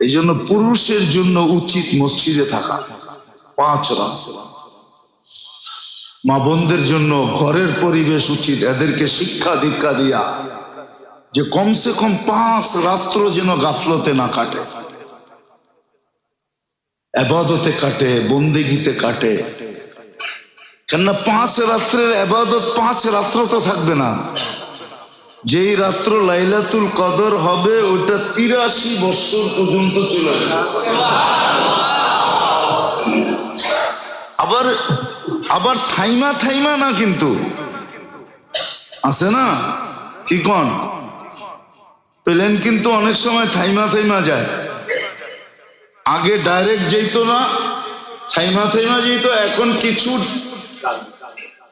এই জন্য পুরুষের জন্য উচিত মসজিদে থাকা। পাঁচ রাত। মা বোনদের জন্য ঘরের পরিবেশ উচিত, এদেরকে শিক্ষা দীক্ষা দিয়া যে কমসে কম পাঁচ রাত্র যেন গাফলতে না কাটে। আবাদতে কাটে, বন্দেগিতে কাটে। কেননা পাঁচ রাত্রের আবাদত পাঁচ রাত্র তো থাকবে না। যেই রাত্র লাইলাতুল কদর হবে, ওটা তিরাশি বছর পর্যন্ত চলে আবার আবার থাইমা থাইমা না কিন্তু? আছে না? কি কন? প্লেন কিন্তু অনেক সময় থাইমা থাইমা যায়। আগে ডাইরেক্ট যেত না, থাইমা থাইমা যেত এখন কিছু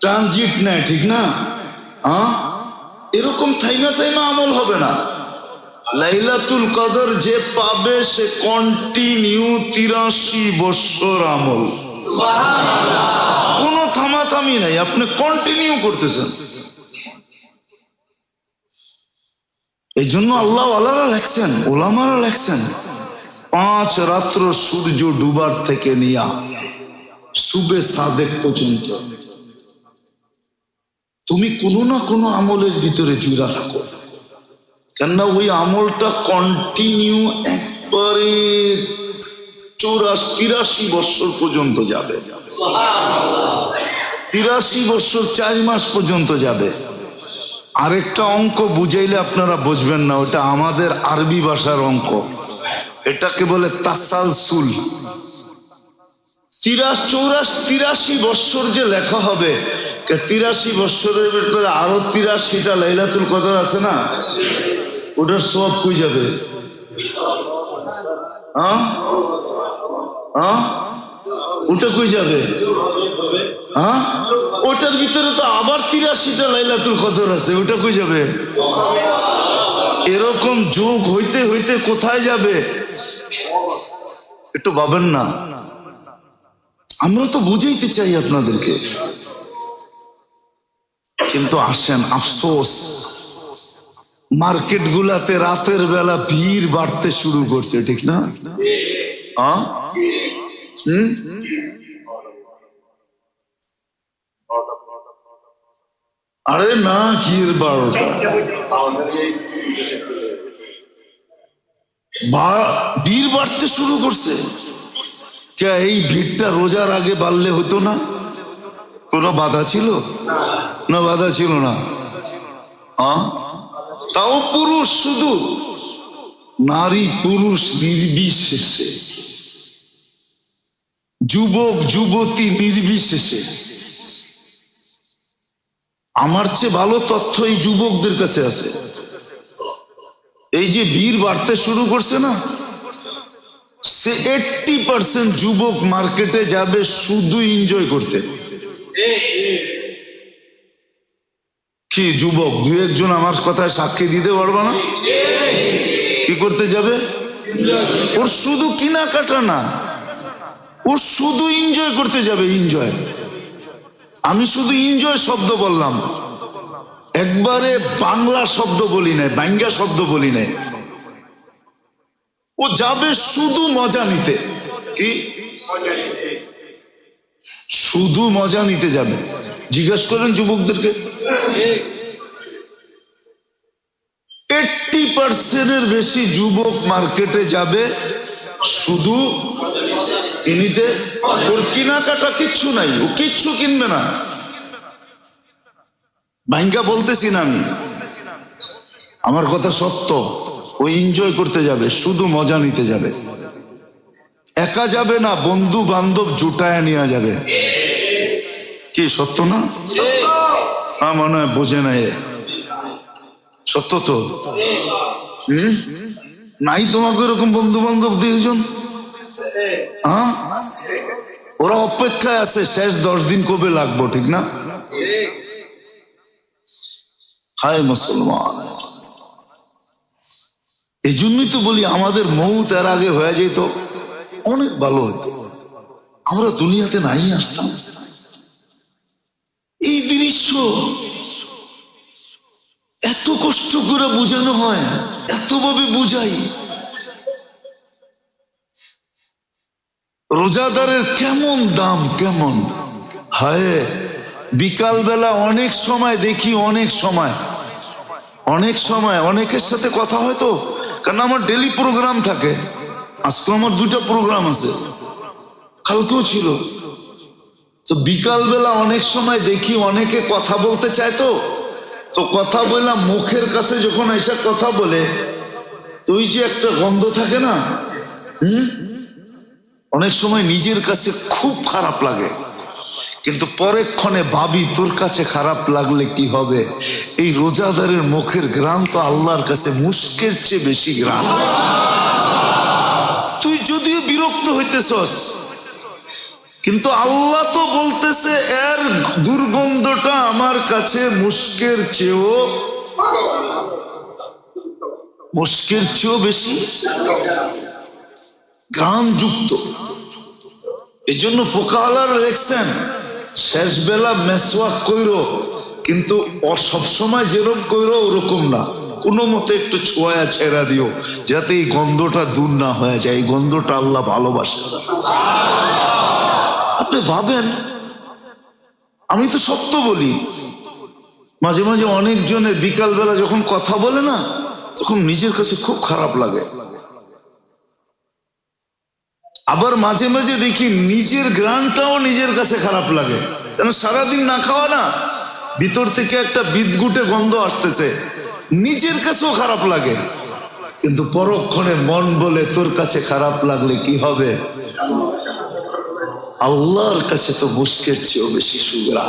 ট্রানজিট নেয়, ঠিক না? হ্যাঁ এরকম থাইমা থাইমা আমল হবে না। লাইলাতুল কদর যে পাবে সে কন্টিনিউ তিরাশি বছর আমল। কোনো থামাথামি নাই, আপনি কন্টিনিউ করতেছেন। এই জন্য আল্লাহ আল্লাহরা লেখছেন, ওলামারা লেখছেন, পাঁচ রাত্র সূর্য ডুবার থেকে নিয়া সুবে সাদেক পর্যন্ত। তুমি কোনো না কোনো আমলের ভিতরে জুড়া থাকো। কেননা ওই আমলটা কন্টিনিউ একবারে চৌরাশি তিরাশি বছর পর্যন্ত যাবে। তিরাশি বছর, চার মাস পর্যন্ত যাবে। আরেকটা অঙ্ক বুঝাইলে আপনারা বুঝবেন না, ওটা আমাদের আরবি ভাষার অঙ্ক। এটাকে বলে তাসালসুল। তিরাশ, চৌরাশ, তিরাশি বৎসর যে লেখা হবে তিরাশি বৎসরের ভেতরে আরও তিরাশিটা লাইলাতুল কদর আছে না? ওটার সব কই যাবে? হ্যাঁ? হ্যাঁ? ওটা কই যাবে? হ্যাঁ? ওটার ভিতরে তো আবার তিরাশিটা লাইলাতুল কদর আছে, ওটা কই যাবে? এরকম যোগ হইতে হইতে কোথায় যাবে? একটু ভাবেন না। আমরা তো বুঝাইতে চাই আপনাদেরকে। কিন্তু আসেন আফসোস। মার্কেট গুলাতে রাতের বেলা ভিড় বাড়তে শুরু করছে, ঠিক না? আরে না কি এর বারোটা বা- ভিড় বাড়তে শুরু করছে। এই ভিড়টা রোজার আগে বাড়লে হতো না? কোনো বাধা ছিল? না, বাধা ছিল না। তাও পুরুষ শুধু? নারী পুরুষ নির্বিশেষে। যুবক, যুবতী নির্বিশেষে। আমার চেয়ে ভালো তথ্য এই যুবকদের কাছে আছে। এই যে বীর বাড়তে শুরু করছে না, সে এইটটি পার্সেন্ট যুবক মার্কেটে যাবে শুধু এনজয় করতে। কি যুবক দু একজন আমার কথায় সাক্ষী দিতে পারবে না? কি করতে যাবে? ওর শুধু কেনাকাটা না ও শুধু এনজয় করতে যাবে এনজয় আমি শুধু এনজয় শব্দ বললাম। একবারে বাংলা শব্দ বলি নাই, বাঙ্গা শব্দ বলি নাই। ও যাবে শুধু মজা নিতে। কি? শুধু মজা নিতে যাবে। জিজ্ঞেস করেন যুবকদেরকে। এইটটি পার্সেন্টের বেশি যুবক মার্কেটে যাবে শুধু কিনিতে ওর কেনাকাটা কিচ্ছু নাই, ও কিচ্ছু কিনবে না। ভাঙ্গা বলতেছি না আমি। আমার কথা সত্য, ও এনজয় করতে যাবে, শুধু মজা নিতে যাবে। একা যাবে না বন্ধু বান্ধব জুটায় নেওয়া যাবে। কি, সত্য না? হ্যাঁ মনে হয় বোঝে না এ। সত্য তো? নাই তোমাকে এরকম বন্ধু বান্ধব দুইজন? হ্যাঁ ওরা অপেক্ষায় আছে, শেষ দশ দিন কবে লাগবো, ঠিক না? হায় মুসলমান। এই জন্যই তো বলি আমাদের মৌত এর আগে হয়ে যেত, অনেক ভালো হতো। আমরা দুনিয়াতে নাই আসতাম। বোঝানো হয়। এতভাবে বুঝাই। রোজাদারের কেমন দাম, কেমন? হায়, বিকালবেলা অনেক সময় দেখি, অনেক সময়। অনেক সময়, অনেকের সাথে কথা হয় তো, কারণ আমার ডেলি প্রোগ্রাম থাকে। আজকে আমার দুটো প্রোগ্রাম আছে। কালকেও ছিল। তো বিকালবেলা অনেক সময় দেখি, অনেকে কথা বলতে চায় তো। তো কথা বললাম মুখের কাছে যখন এসে কথা বলে, তুই যে একটা গন্ধ থাকে না, হুম? অনেক সময় নিজের কাছে খুব খারাপ লাগে। কিন্তু পরেক্ষণে ভাবি, তোর কাছে খারাপ লাগলে কি হবে? এই রোজাদারের মুখের গ্রাম তো আল্লাহর কাছে মুস্কের চেয়ে বেশি গ্রাম তুই যদিও বিরক্ত হইতেছস কিন্তু আল্লাহ তো বলতেছে, এর দুর্গন্ধটা আমার কাছে মুস্কের চেয়েও মুস্কের চেয়েও বেশি। গ্রাম যুক্ত এই জন্য ফোকালার লেখছেন শেষ বেলা মেসওয়াক কইরো, কিন্তু সবসময় যেরকম কইরো ওরকম না। কোনো মতে একটু ছোঁয়া ছেড়া দিও, যাতে এই গন্ধটা দূর না হয়ে যায়। এই গন্ধটা আল্লাহ ভালোবাসে আপনি ভাবেন, আমি তো সত্য বলি। মাঝে মাঝে অনেকজনের বিকালবেলা যখন কথা বলে না, তখন নিজের কাছে খুব খারাপ লাগে। আবার মাঝে মাঝে দেখি নিজের গ্রানটাও নিজের কাছে খারাপ লাগে। কেন সারাদিন না খাওয়া না, ভিতর থেকে একটা বিদগুটে গন্ধ আসতেছে। নিজের কাছেও খারাপ লাগে। কিন্তু পরক্ষণে মন বলে, তোর কাছে খারাপ লাগলে কি হবে? আল্লাহর কাছে তো মুস্কের চেয়েও বেশি সুগ্রা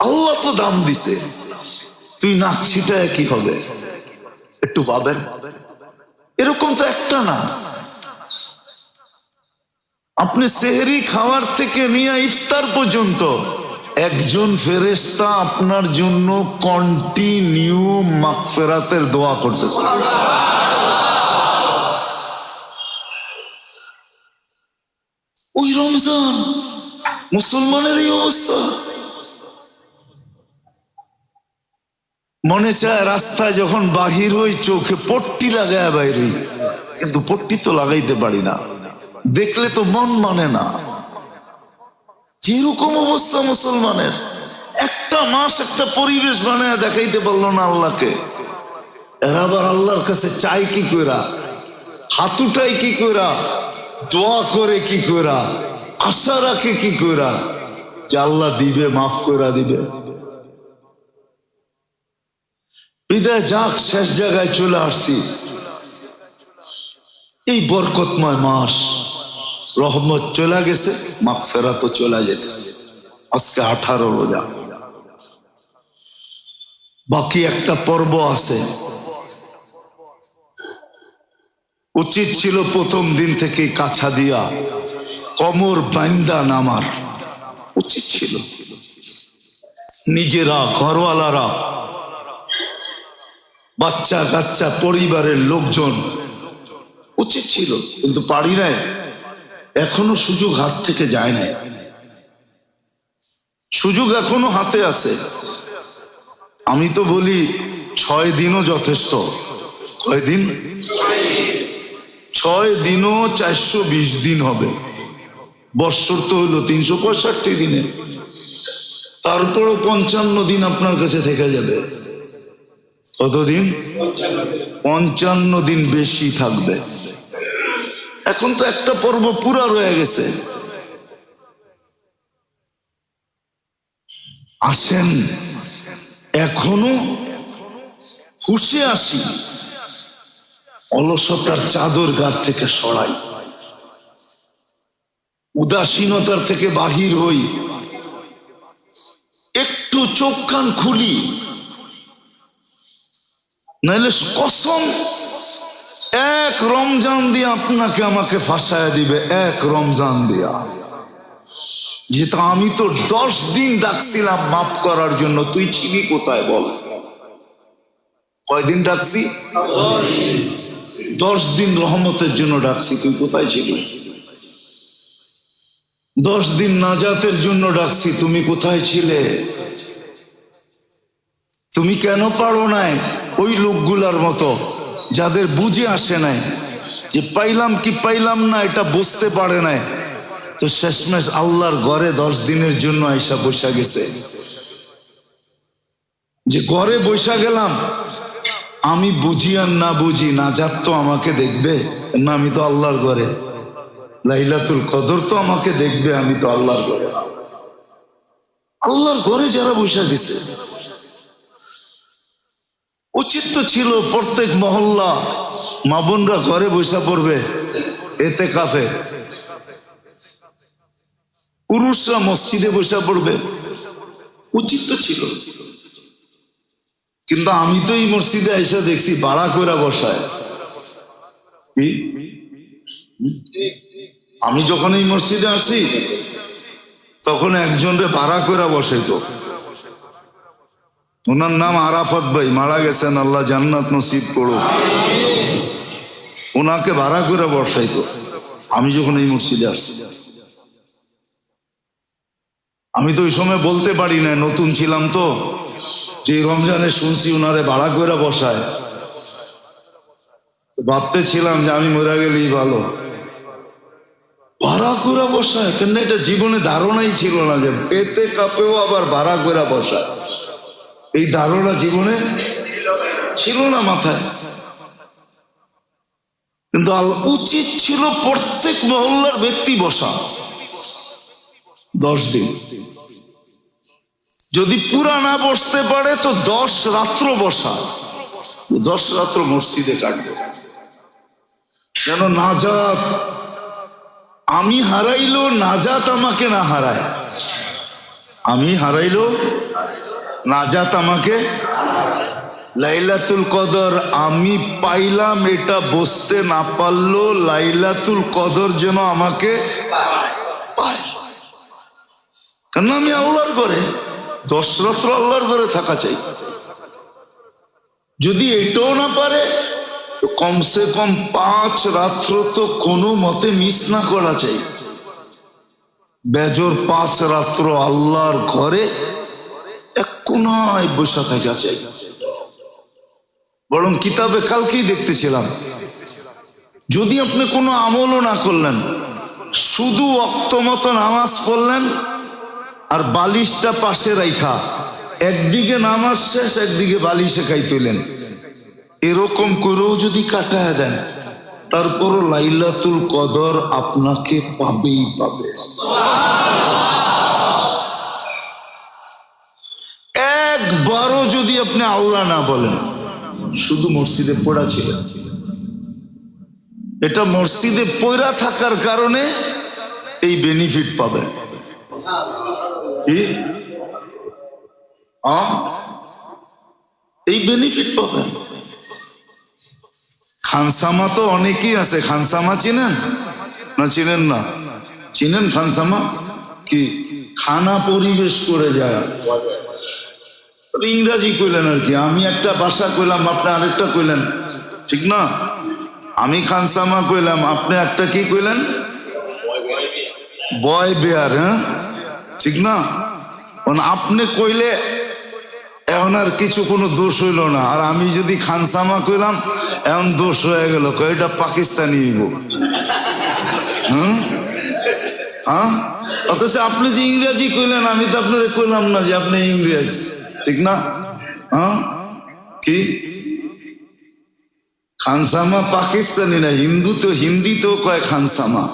আল্লাহ তো দাম দিছে। তুই নাক ছিটায় কি হবে? একটু ভাবেন। এরকম তো একটা না। আপনি সেহরি খাওয়ার থেকে নিয়ে ইফতার পর্যন্ত একজন ফেরেস্তা আপনার জন্য কন্টিনিউ মাগফেরাতের দোয়া করতেছে ওই রমজান, মুসলমানের এই অবস্থা। মনে চায় রাস্তায় যখন বাহির হই, চোখে পট্টি লাগায় বাইর। কিন্তু পট্টি তো লাগাইতে পারি না। দেখলে তো মন মানে না। যেরকম অবস্থা মুসলমানের? একটা মাস একটা পরিবেশ বানায় দেখাইতে পারল না আল্লাহকে। এরা আবার আল্লাহর কাছে চাই কি কইরা? হাতুটাই কি কইরা? দোয়া করে কি কইরা? আশা রাখে কি কইরা? যে আল্লাহ দিবে, মাফ কইরা দিবে। বিদায় যাক, শেষ জায়গায় চলে আসছি। এই বরকতময় মাস। রহমত চলে গেছে মাকফেরা তো চলে যেতেছে। আজকে আঠারো রোজা। বাকি একটা পর্ব আছে। উচিত ছিল প্রথম দিন থেকে কাছা দিয়া কমর বান্দা নামার। উচিত ছিল। নিজেরা ঘরওয়ালারা বাচ্চা কাচ্চা পরিবারের লোকজন, উচিত ছিল, কিন্তু পারি নাই। এখনও সুযোগ হাত থেকে যায় নাই। সুযোগ এখনও হাতে আছে। আমি তো বলি, ছয় দিনও যথেষ্ট। কয় দিন। ছয় দিনও চারশো বিশ দিন হবে। বৎসর তো হলো তিনশো পঁয়ষট্টি দিনে। তারপরও পঞ্চান্ন দিন আপনার কাছে থেকে যাবে। কতদিন? পঞ্চান্ন দিন বেশি থাকবে। এখন তো একটা পর্ব পুরা রয়ে গেছে। আসেন, এখনও হুশে আসি। অলসতার চাদর গার থেকে সরাই। উদাসীনতার থেকে বাহির হই। একটু চোখ কান খুলি। নাহলে কসম, এক রমজান দিয়ে আপনাকে আমাকে ফাঁসায় দিবে, এক রমজান দিয়া। যেটা আমি তো দশ দিন ডাকছিলাম মাফ করার জন্য, তুই ছিলি কোথায় বল? কয়দিন ডাকছি? দশ দিন রহমতের জন্য ডাকছি, তুই কোথায় ছিলি? দশ দিন নাজাতের জন্য ডাকছি, তুমি কোথায় ছিলে? তুমি কেন পারো নাই ওই লোকগুলার মতো, যাদের বুঝে আসে নাই যে পাইলাম কি পাইলাম না এটা বুঝতে পারে নাই? তো শেষমেশ আল্লাহর ঘরে দশ দিনের জন্য আইসা বসা গেছে। যে ঘরে বসা গেলাম, আমি বুঝি আর না বুঝি না যাত তো আমাকে দেখবে না আমি তো আল্লাহর ঘরে। লাইলাতুল কদর তো আমাকে দেখবে, আমি তো আল্লাহর ঘরে। আল্লাহর ঘরে যারা বসে গেছে, উচিত তো ছিল প্রত্যেক মহল্লা মা বোনরা ঘরে বসে পড়বে, এতে কাফে পুরুষরা মসজিদে বসে পড়বে, উচিত তো ছিল। কিন্তু আমি তো এই মসজিদে এসে দেখছি, ভাড়া করে বসায়। আমি যখন এই মসজিদে আসি, তখন একজনরে ভাড়া করে বসাইতো। ওনার নাম আরাফত ভাই, মারা গেছেন, আল্লাহ জান্নাত নসিব করো ওনাকে ভাড়া করে বসাইতো। আমি যখন এই মসজিদে আসছি আমি তো ওই সময় বলতে পারি না নতুন ছিলাম তো। যে রমজানে শুনছি ওনারে ভাড়া করে বসায়। ভাবতে ছিলাম যে আমি মরে গেলেই ভালো। ভাড়া করে বসায়? কেন এটা জীবনে ধারণাই ছিল না যে পেতে কাপেও আবার ভাড়া করে বসায়। এই ধারণা জীবনে ছিল না মাথায়। কিন্তু উচিত ছিল প্রত্যেক মহল্লার ব্যক্তি বসা। দশ দিন। যদি পুরা না বসতে পারে, তো দশ রাত্র বসা। দশ রাত্র মসজিদে কাটবে। যেন নাজাত আমি হারাইলো, নাজাত আমাকে না হারায়। আমি হারাইলো, নাজাত আমাকে। লাইলাতুল কদর, আমি পাইলাম এটা বসতে না পারল, লাইলাতুল কদর যেন আমাকে পায়। কেন আমি আল্লাহর ঘরে দশ রাত্র আল্লাহর ঘরে থাকা চাই? যদি এটাও না পারে কমসে কম পাঁচ রাত্র তো কোনো মতে মিস না করা চাই বেজর পাঁচ রাত্র আল্লাহর ঘরে এক কোনায় বসে থাকা চাই বরং কিতাবে কালকেই দেখতেছিলাম। যদি আপনি কোনো আমলও না করলেন, শুধু অক্ত মতো নামাজ পড়লেন আর বালিশটা পাশে রাইখা, একদিকে নামাজ শেষ, একদিকে বালিশে খাইতেলেন এরকম করেও যদি কাটায় দেন, তারপরও লাইলাতুল কদর আপনাকে পাবেই পাবে। একবারও যদি আপনি আল্লাহ না বলেন, শুধু মসজিদে পড়া ছিলেন এটা মসজিদে পড়া থাকার কারণে এই বেনিফিট পাবেন। এই বেনিফিট পাবেন। খানসামা তো অনেকেই আছে, খানসামা চিনেন? না চিনেন না? চিনেন খানসামা? কি? খানা পরিবেশ করে যায়। ইংরাজি কইলেন আর কি। আমি একটা ভাষা কইলাম, আপনি আরেকটা কইলেন। ঠিক না? আমি খানসামা কইলাম, আপনি একটা কি কইলেন? বয় বেয়ার হ্যাঁ? ঠিক না? আপনি কইলে এখন আর কিছু কোনো দোষ হইল না। আর আমি যদি খানসামা কইলাম, এখন দোষ হয়ে গেল। কয়টা পাকিস্তানি হইব হ্যাঁ অথচ আপনি যে ইংরেজি কইলেন, আমি তো আপনার কইলাম না যে আপনি ইংরেজ। ঠিক না? হ্যাঁ কি? খানসামা পাকিস্তানি না, হিন্দু তো হিন্দিতেও কয় খানসামা।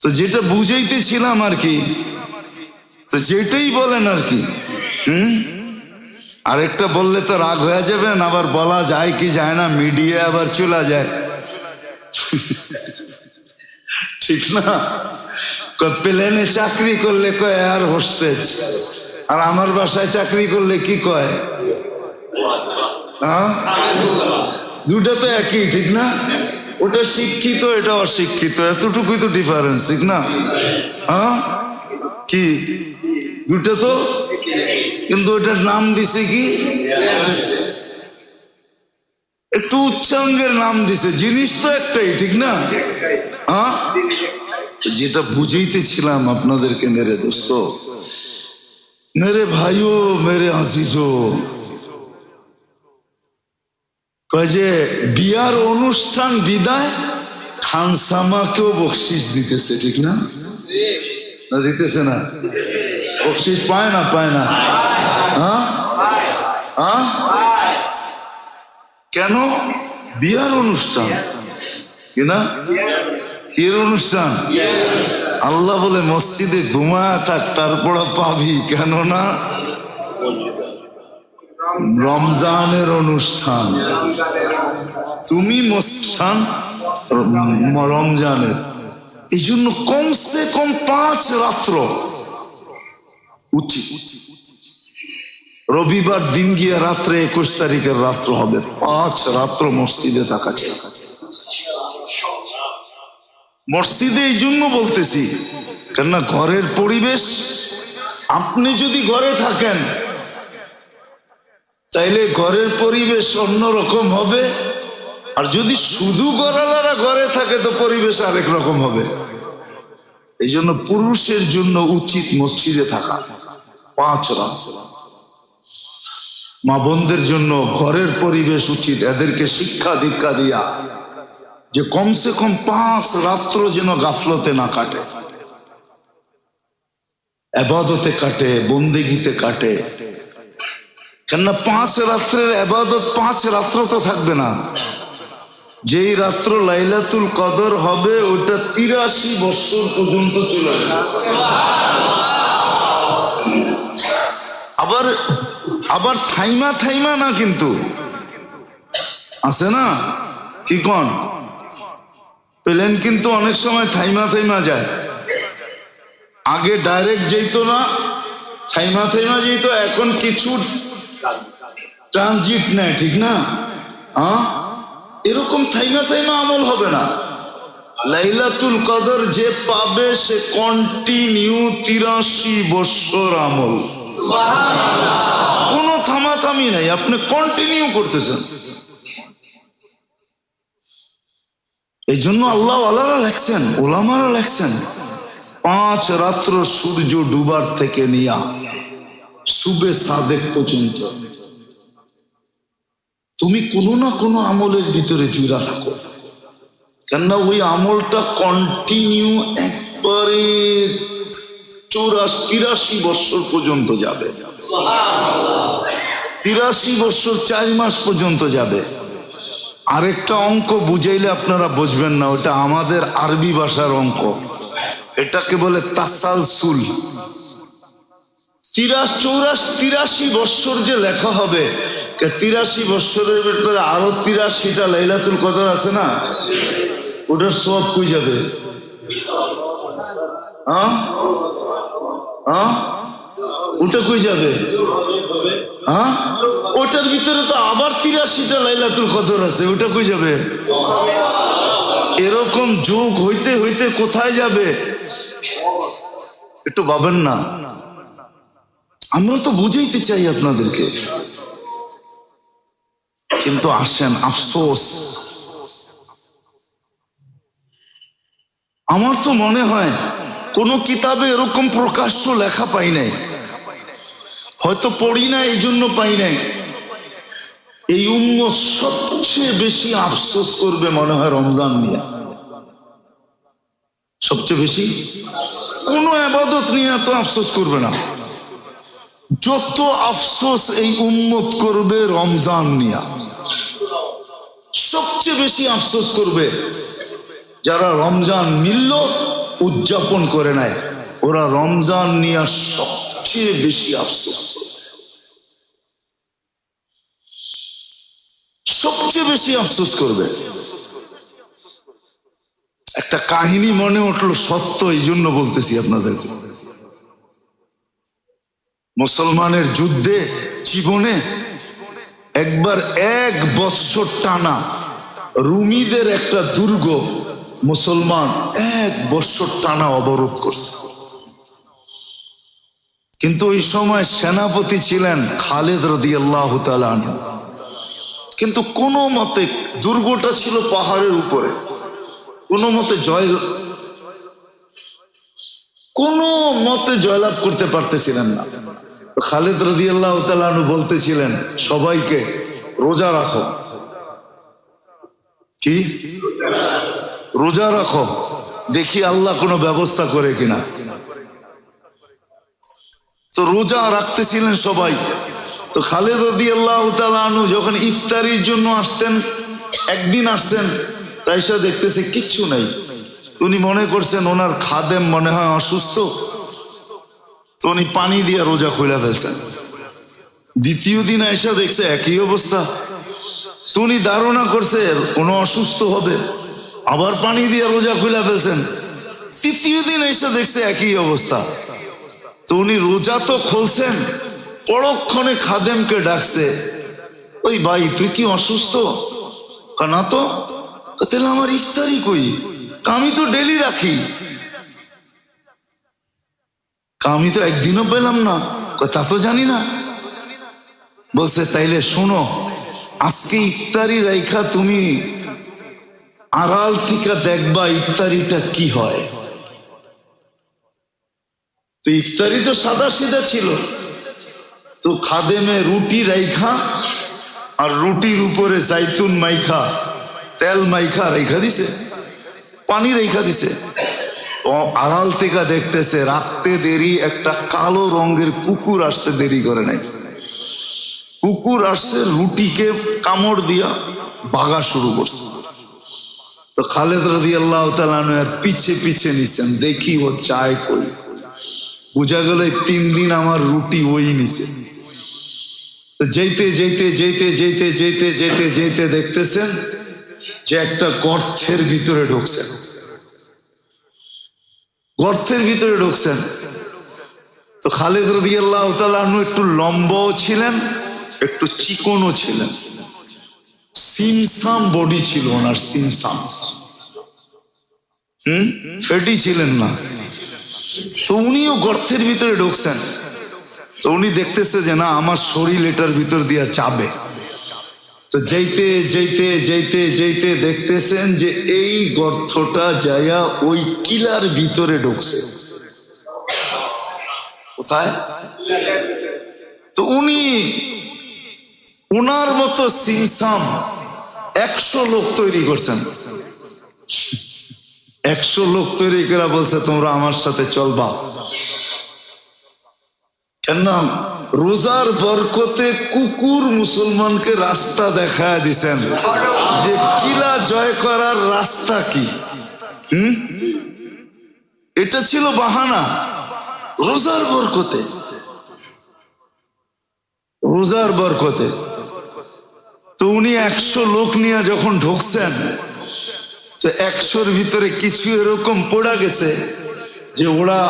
তো যেটা বুঝাইতেছিলাম আর কি তো যেটাই বলেন আর কি। হুম? আরেকটা বললে তো রাগ হয়ে যাবেন আবার বলা যায় কি যায় না, মিডিয়া আবার চলে যায়। ঠিক না? প্লেনে চাকরি করলে কয় এয়ার হোস্টেজ আর আমার বাসায় চাকরি করলে কি কয়? হ্যাঁ? দুটা তো একই, ঠিক না? ওটা শিক্ষিত, এটা অশিক্ষিত, এতটুকুই তো ডিফারেন্স ঠিক না? হ্যাঁ? কি? দুটো তো? কিন্তু ওটার নাম দিছে কি? একটু উচ্চাঙ্গের নাম দিছে। জিনিস তো একটাই, ঠিক না? হ্যাঁ? যেটা বুঝাইতেছিলাম আপনাদেরকে, মেরে দোস্ত। মেরে ভাইও, মেরে হাসিসো কয় যে, বিয়ার অনুষ্ঠান বিদায়, খানসামাকেও বকশিস দিতেছে, ঠিক না? না, দিতেছে না। বকশিস পায় না পায় না। হ্যাঁ? হ্যাঁ? কেন? বিয়ার অনুষ্ঠান। কি না? এর অনুষ্ঠান? আল্লাহ বলে, মসজিদে ঘুমায় থাক, তারপর পাবি। কেননা রমজানের অনুষ্ঠান। তুমি মস্তান রমজানের। এই জন্য কমসে কম পাঁচ রাত্র উচিত। রবিবার দিন গিয়ে রাত্রে একুশ তারিখের রাত্র হবে। পাঁচ রাত্র মসজিদে থাকা মসজিদে এই জন্য বলতেছি, কেননা ঘরের পরিবেশ, আপনি যদি ঘরে থাকেন, তাইলে ঘরের পরিবেশ অন্যরকম হবে। আর যদি শুধু গড়ালারা ঘরে থাকে, তো পরিবেশ আরেক রকম হবে। এই জন্য পুরুষের জন্য উচিত মসজিদে থাকা। পাঁচ রাত। মা বোনদের জন্য ঘরের পরিবেশ উচিত। এদেরকে শিক্ষা দীক্ষা দিয়া যে কমসে কম পাঁচ রাত্র যেন গাফলতে না কাটে। আবাদতে কাটে, বন্দেগিতে কাটে। কেননা পাঁচ রাত্রের আবাদত পাঁচ রাত্র তো থাকবে না। যেই রাত্র লাইলাতুল কদর হবে, ওটা তিরাশি বছর পর্যন্ত চলে আবার আবার থাইমা থাইমা না কিন্তু? আছে না? কি কন? প্লেন কিন্তু অনেক সময় থাইমা থাইমা যায়। আগে ডাইরেক্ট যেত না, থাইমা থাইমা যেত এখন কিছু ট্রানজিট নেয়, ঠিক না? হ্যাঁ এরকম থাইমা থাইমা আমল হবে না। লাইলাতুল কদর যে পাবে সে কন্টিনিউ তিরাশি বছর আমল। কোনো থামাথামি নাই, আপনি কন্টিনিউ করতেছেন। এই জন্য আল্লাহ আল্লাহরা লেখছেন, ওলামারা লেখছেন, পাঁচ রাত্র সূর্য ডুবার থেকে নিয়া সুবে সাদেক পর্যন্ত। তুমি কোনো না কোনো আমলের ভিতরে জুড়া থাকো। কেননা ওই আমলটা কন্টিনিউ একবারে চৌরাশি তিরাশি বছর পর্যন্ত যাবে। তিরাশি বছর চার মাস পর্যন্ত যাবে। আরেকটা অঙ্ক বুঝাইলে আপনারা বুঝবেন না, ওটা আমাদের আরবি ভাষার অঙ্ক। এটাকে বলে তাসালসুল। তিরাশ চৌরাশ তিরাশি বৎসর যে লেখা হবে তিরাশি বৎসরের ভিতরে আরও তিরাশিটা লাইলাতুল কদর আছে না? ওটার সব কই যাবে? হ্যাঁ? হ্যাঁ? ওটা কই যাবে? হ্যাঁ? ওটার ভিতরে তো আবার তিরাশিটা লাইলাতুল কদর আছে, ওটা কই যাবে? এরকম যোগ হইতে হইতে কোথায় যাবে? একটু ভাবেন না। আমরা তো বুঝাইতে চাই আপনাদেরকে। কিন্তু আসেন আফসোস। আমার তো মনে হয় কোন কিতাবে এরকম প্রকাশ্য লেখা পাই নাই। হয়তো পড়ি না, এই জন্য পাই নাই। এই উম্ম সবচেয়ে বেশি আফসোস করবে মনে হয় রমজান নিয়ে। সবচেয়ে বেশি? কোনো আবাদত নিয়ে এত আফসোস করবে না। যত আফসোস এই উম্মত করবে রমজান নিয়া। সবচেয়ে বেশি আফসোস করবে যারা রমজান মিলল, উদযাপন করে নেয়, ওরা রমজান নিয়ে সবচেয়ে বেশি আফসোস সবচেয়ে বেশি আফসোস করবে। একটা কাহিনী মনে উঠল সত্য এই জন্য বলতেছি আপনাদেরকে। মুসলমানের যুদ্ধে, জীবনে একবার এক বৎসর টানা রুমিদের একটা দুর্গ মুসলমান এক বৎসর টানা অবরোধ করছে। কিন্তু ওই সময় সেনাপতি ছিলেন খালেদ রদি আল্লাহ কিন্তু কোনো মতে দুর্গটা ছিল পাহাড়ের উপরে। কোনো মতে জয় কোনো মতে জয়লাভ করতে পারতেছিলেন না। খালেদ রদি আল্লাহ বলতেছিলেন, সবাইকে রোজা রাখো। কি? রোজা রাখো। দেখি আল্লাহ কোনো ব্যবস্থা করে কিনা। তো রোজা রাখতেছিলেন সবাই। তো খালেদ রদি আল্লাহ আনু যখন ইফতারির জন্য আসতেন, একদিন আসছেন তাই সে দেখতেছে কিচ্ছু নাই। উনি মনে করছেন ওনার খাদেম মনে হয় অসুস্থ। তো উনি পানি দিয়ে রোজা খুলে ফেলছেন দ্বিতীয় দিন এসে দেখছে একই অবস্থা। তো উনি ধারণা করছে কোনো অসুস্থ হবে, আবার পানি দিয়ে রোজা খুলে ফেলছেন। তৃতীয় দিন এসে দেখছে একই অবস্থা। তো উনি রোজা তো খুলছেন, পরক্ষণে খাদেমকে ডাকছে, ওই ভাই, তুই কি অসুস্থ? না তো? তাহলে আমার ইফতারি কই? আমি তো ডেলি রাখি। কয়, আমি তো একদিনও পেলাম না। তা তো জানি না। বলছে তাইলে শোনো আজকে ইফতারি রাইখা তুমি আড়াল থেকে দেখবা ইফতারিটা কি হয়। তো ইফতারি তো সাদা সিদা ছিল। তো খাদেমে রুটি রাইখা আর রুটির উপরে জাইতুন মাইখা তেল মাইখা রেখা দিছে পানি রেখা দিছে। আড়াল থেকে দেখতেছে, রাখতে দেরি, একটা কালো রঙের কুকুর আসতে দেরি করে নাই। কুকুর আসছে রুটিকে কামড় দিয়া বাগা শুরু করছে। তো খালেদ রাদি আল্লাহ তালার পিছে পিছে নিছেন, দেখি ও চায় কই। বুঝা গেল তিন দিন আমার রুটি ওই নিছে। যেতে যেতে যেতে যেতে যেতে যেতে যেতে দেখতেছেন যে একটা গর্থের ভিতরে ঢুকছেন গর্তের ভিতরে ঢুকছেন। তো খালেদ রদি আল্লাহ তালু একটু লম্বাও ছিলেন, একটু চিকনও ছিলেন। সিমসাম বডি ছিল ওনার সিমসাম হুম? ফেটি ছিলেন না। তো উনিও গর্তের ভিতরে ঢুকছেন। তো উনি দেখতেছে যে না, আমার শরীর এটার ভিতর দিয়া চাবে তো যেতে যেইতে যেতে যেইতে দেখতেছেন যে এই গর্তটা যায়া ওই কিলার ভিতরে ঢুকছে। তো উনি, উনার মতো সিমসাম একশো লোক তৈরি করছেন। একশো লোক তৈরি করে বলছে, তোমরা আমার সাথে চলবা। কেন? রোজার বরকতে কুকুর মুসলমানকে রাস্তা দেখায় দিছেন। যে কিলা জয় করার রাস্তা কি? এটা ছিল বাহানা। রোজার বরকতে। রোজার বরকতে। তো উনি একশো লোক নিয়ে যখন ঢুকছেন, তো একশোর ভিতরে কিছু এরকম পড়া গেছে যে ওরা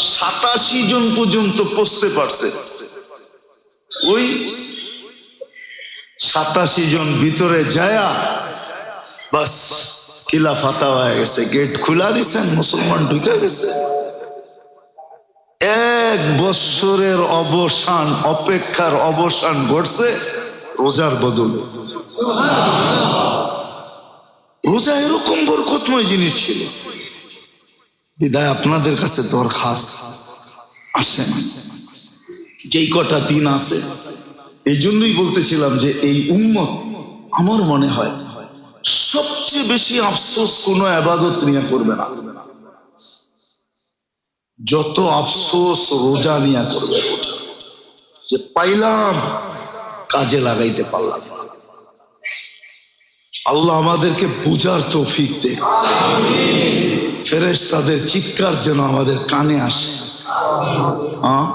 সাতাশি জন পর্যন্ত পৌঁছতে পারছে। ওই সাতাশি জন ভিতরে যায়া বাস কিলা ফাতা হয়ে গেছে, গেট খুলা দিছেন, মুসলমান ঢুকে গেছে। এক বৎসরের অবসান, অপেক্ষার অবসান ঘটছে রোজার বদলে। রোজা এরকম বরকতময় জিনিস ছিল। বিদায় আপনাদের কাছে দরখাস্ত আসেন যেই কটা দিন আছে। এই জন্যই বলতেছিলাম যে এই উম্মত আমার মনে হয় সবচেয়ে বেশি আফসোস কোনো আবাদত নিয়ে করবে না। যত আফসোস রোজা নিয়ে করবে যে পাইলাম, কাজে লাগাইতে পারলাম আল্লাহ আমাদেরকে বুঝার তৌফিক দে ফেরেশ তাদের চিৎকার যেন আমাদের কানে আসে। হ্যাঁ?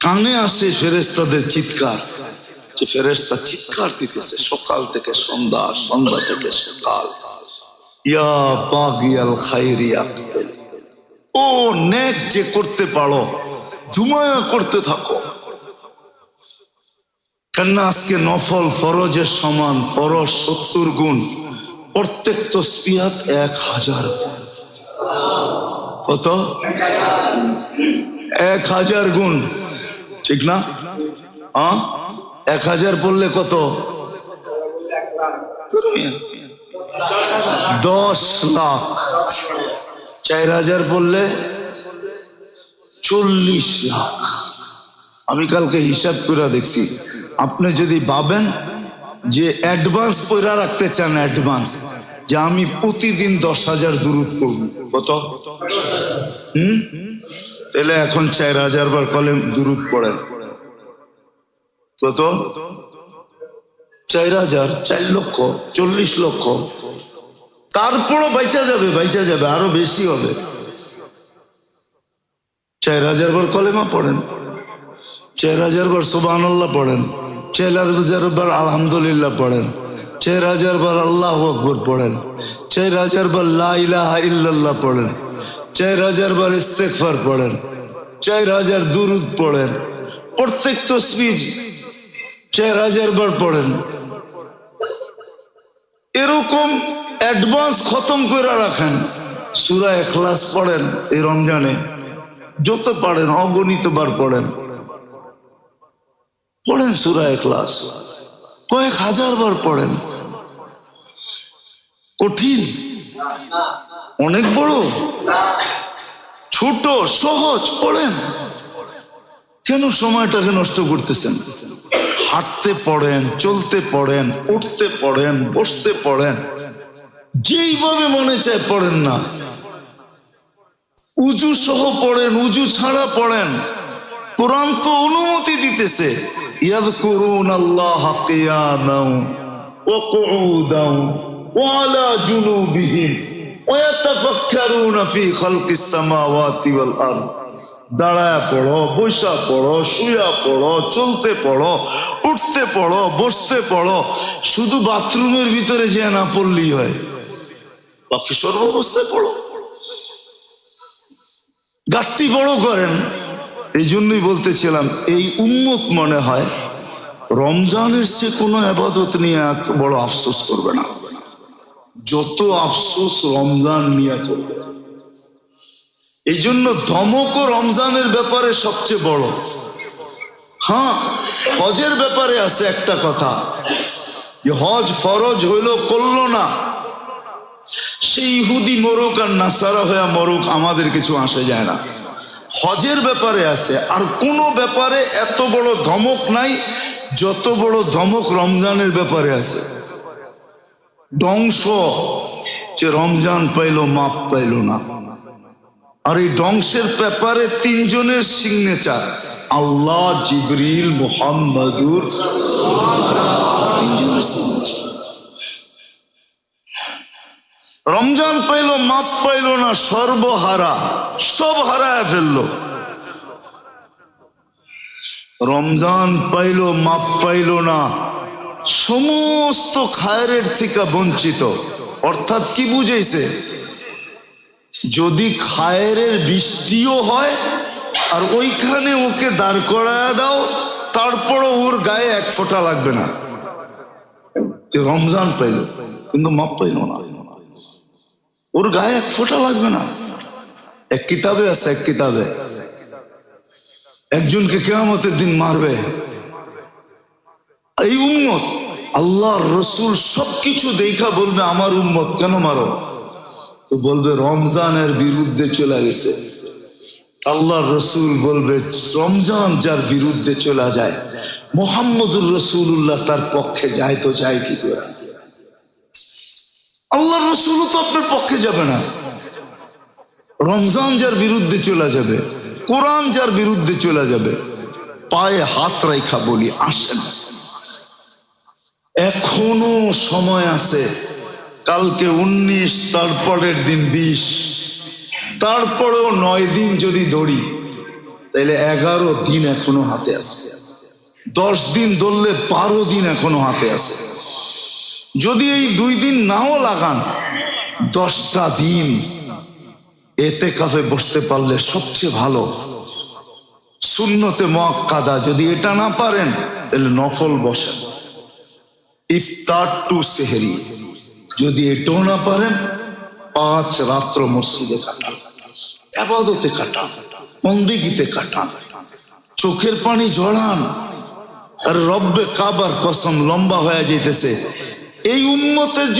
কানে আসে ফেরেস্তাদের চিৎকার। যে ফেরেস্তা চিৎকার দিতেছে, সকাল থেকে সন্ধ্যা সন্ধ্যা থেকে সকাল। ইয়া খাইরিয়া ও নেক যে করতে পারো ধুমায়া করতে থাকো। আজকে নফল ফরজের সমান, ফরজ সত্তর গুণ, প্রত্যেক তসবিহাত এক হাজার গুণ। কত? এক হাজার গুণ। ঠিক না? এক হাজার পড়লে কত? দশ লাখ। চার হাজার পড়লে চল্লিশ লাখ। আমি কালকে হিসাব করে দেখছি। আপনি যদি ভাবেন যে অ্যাডভান্স পয়রা রাখতে চান, অ্যাডভান্স, যে আমি প্রতিদিন দশ হাজার দূরত করব কত? হুম? তাহলে এখন চার হাজার বার কলে দূরত পড়েন কত? চার হাজার চার লক্ষ, চল্লিশ লক্ষ। তারপরও বাইচা যাবে বাইচা যাবে, আরও বেশি হবে। চার হাজার বার কলেমা পড়েন। চার হাজার বার সুবাহ পড়েন। চার হাজার বার আলহামদুলিল্লাহ পড়েন। চার হাজার বার আল্লাহ আকবর পড়েন। চার হাজার বার লা ইলাহা ইল্লাল্লাহ পড়েন। চার হাজার বার ইস্তেকফার পড়েন চার হাজার দুরুদ পড়েন, প্রত্যেক তসবিজ চার হাজার বার পড়েন। এরকম অ্যাডভান্স খতম করে রাখেন। সুরা এখলাস পড়েন এই রমজানে, যত পারেন অগণিত বার পড়েন। পড়েন সুরা এখলাস কয়েক হাজার বার পড়েন। কঠিন। অনেক বড়? ছোট, সহজ, পড়েন। কেন সময়টাকে নষ্ট করতেছেন? হাঁটতে পড়েন, চলতে পড়েন, উঠতে পড়েন, বসতে পড়েন। যেইভাবে মনে চায় পড়েন না। উজু সহ পড়েন, উজু ছাড়া পড়েন। কোরআন তো অনুমতি দিতেছে। ইয়াদ করুন আল্লাহ কিয়ামাও ওয়া কুউদাও ওয়া দাঁড়ায় পড়ো, বৈশা পড়ো, শুয়া পড়ো, চলতে পড়ো, উঠতে পড়ো, বসতে পড়ো। শুধু বাথরুমের ভিতরে যে না পড়লেই হয়। বাকি সর্বাবস্থায় পড়ো। গাঠটি বড় করেন। এই জন্যই বলতেছিলাম, এই উন্মত মনে হয় রমজানের সে কোনো আবাদত নিয়ে এত বড় আফসোস করবে না। যত আফসোস রমজান নিয়ে করবে। এই জন্য ধমক ও রমজানের ব্যাপারে সবচেয়ে বড়। হ্যাঁ হজের ব্যাপারে আছে একটা কথা। যে হজ ফরজ হইল, করল না। সেই ইহুদি মরুক আর নাসারা হয়ে মরুক, আমাদের কিছু আসে যায় না। হজের ব্যাপারে আছে। আর কোনো ব্যাপারে এত বড় ধমক নাই, যত বড় ধমক রমজানের ব্যাপারে আছে। ধ্বংস। যে রমজান পাইলো, মাপ পাইলো না। আর এই ধ্বংসের ব্যাপারে তিনজনের সিগনেচার আল্লাহ জিবরিল মোহাম্মদুর তিনজনের signature। রমজান পাইলো, মাপ পাইলো না, সর্বহারা, সব হারায় ফেলল। রমজান পাইলো, মাপ পাইলো না সমস্ত খায়ের থেকে বঞ্চিত। অর্থাৎ কি বুঝেছে যদি খায়ের বৃষ্টিও হয়, আর ওইখানে ওকে দাঁড় করায় দাও, তারপরও ওর গায়ে এক ফোঁটা লাগবে না। রমজান পাইল, কিন্তু মাপ পাইল না। ওর গায়ে এক ফোঁটা লাগবে না। এক কিতাবে আছে, এক কিতাবে। একজনকে কেয়ামতের দিন মারবে। এই উম্মত, আল্লাহর রসুল সবকিছু দেখা বলবে আমার উম্মত, কেন মারো? তো বলবে, রমজানের বিরুদ্ধে চলে গেছে। আল্লাহ রসুল বলবে, রমজান যার বিরুদ্ধে চলে যায়, মোহাম্মদুর রসুল্লাহ তার পক্ষে যায় তো যায় কি করে? আল্লাহ রসুল তো আপনার পক্ষে যাবে না। রমজান যার বিরুদ্ধে চলে যাবে, কোরআন যার বিরুদ্ধে চলে যাবে, পায়ে হাত রাইখা বলি আসেন এখনও সময় আছে। কালকে উনিশ, তারপরের দিন বিশ। তারপরেও নয় দিন যদি দৌড়ি তাহলে এগারো দিন এখনও হাতে আছে। দশ দিন দৌড়লে বারো দিন এখনও হাতে আছে। যদি এই দুই দিন নাও লাগান, দশটা দিন এতে কাফে বসতে পারলে সবচেয়ে ভালো। শূন্যতে মক্কাদা যদি এটা না পারেন তাহলে নফল বসেন। ইফতার টু সেহেরি। যদি এটাও না পারেন, পাঁচ রাত্র মসজিদে কাটান, আবাদতে কাটান মন্দিগিতে কাটান, চোখের পানি ঝরান, আর রব্বে কাবার কসম লম্বা হয়ে যেতেছে এই উন্মতের